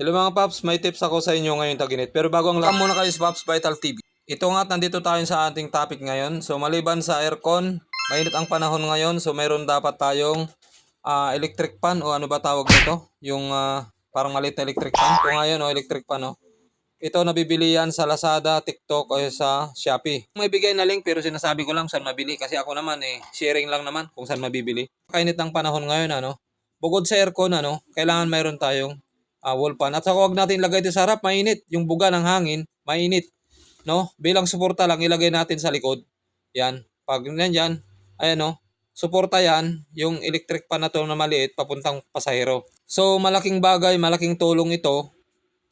Hello mga Paps, may tips ako sa inyo ngayon taginit. Pero bago ang lahat muna kayo sa Paps Vital TV. Ito nga, nandito tayo sa ating topic ngayon. So maliban sa aircon, mainit ang panahon ngayon. So mayroon dapat tayong ah, electric fan o ano ba tawag nito? Yung ah, parang maliit na electric fan. Ito ngayon o electric fan o. Ito nabibili yan sa Lazada, TikTok o sa Shopee. May bigay na link pero sinasabi ko lang saan mabili kasi ako naman eh sharing lang naman kung saan mabibili. Kainit ang panahon ngayon ano. Bukod sa aircon ano, kailangan mayroon tayong ah, wall fan. At saka huwag natin ilagay ito sa harap, mainit. Yung buga ng hangin, mainit. No? Bilang suporta lang ilagay natin sa likod. Yan. Pag nandiyan, ayan no. Suporta yan, yung electric fan na to na maliit papuntang pasahero. So malaking bagay, malaking tulong ito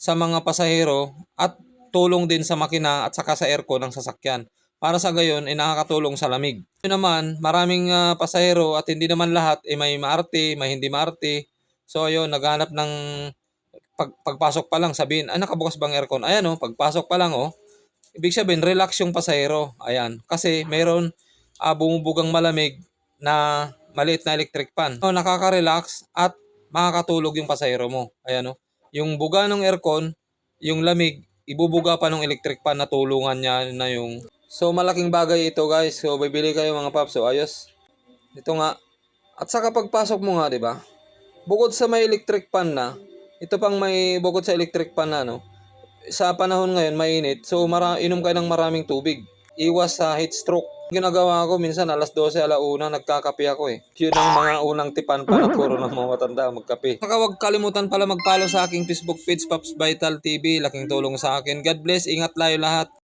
sa mga pasahero at tulong din sa makina at saka sa aircon ng sasakyan. Para sa gayon, ay nakakatulong sa lamig. Yun naman, maraming ah, pasahero at hindi naman lahat ay may maarte, may hindi maarte. So ayun, naghanap ng pag, pagpasok pa lang sabihin, ay nakabukas bang aircon? Ayan oh, pagpasok pa lang oh. Ibig sabihin, relax yung pasahero. Ayan. Kasi mayroon ah, bumubugang malamig na maliit na electric fan. So, nakaka-relax at makakatulog yung pasahero mo. Ayan oh. Yung buga ng aircon, yung lamig, ibubuga pa ng electric fan na tulungan niya na yung... So, malaking bagay ito guys. So, bibili kayo mga paps. So, ayos. Ito nga. At saka pagpasok mo nga, di ba? Bukod sa may electric fan na, ito pang may bukod sa electric fan na, no? Sa panahon ngayon, mainit. So, mara, inom kayo ng maraming tubig. Iwas sa heat stroke. Ginagawa ko minsan alas 12 alauna nagkakape ako eh. Yun ang mga unang tipan pa na puro ng mga matanda magkape. Saka huwag kalimutan pala mag-follow sa aking Facebook page Pops Vital TV. Laking tulong sa akin. God bless. Ingat layo lahat.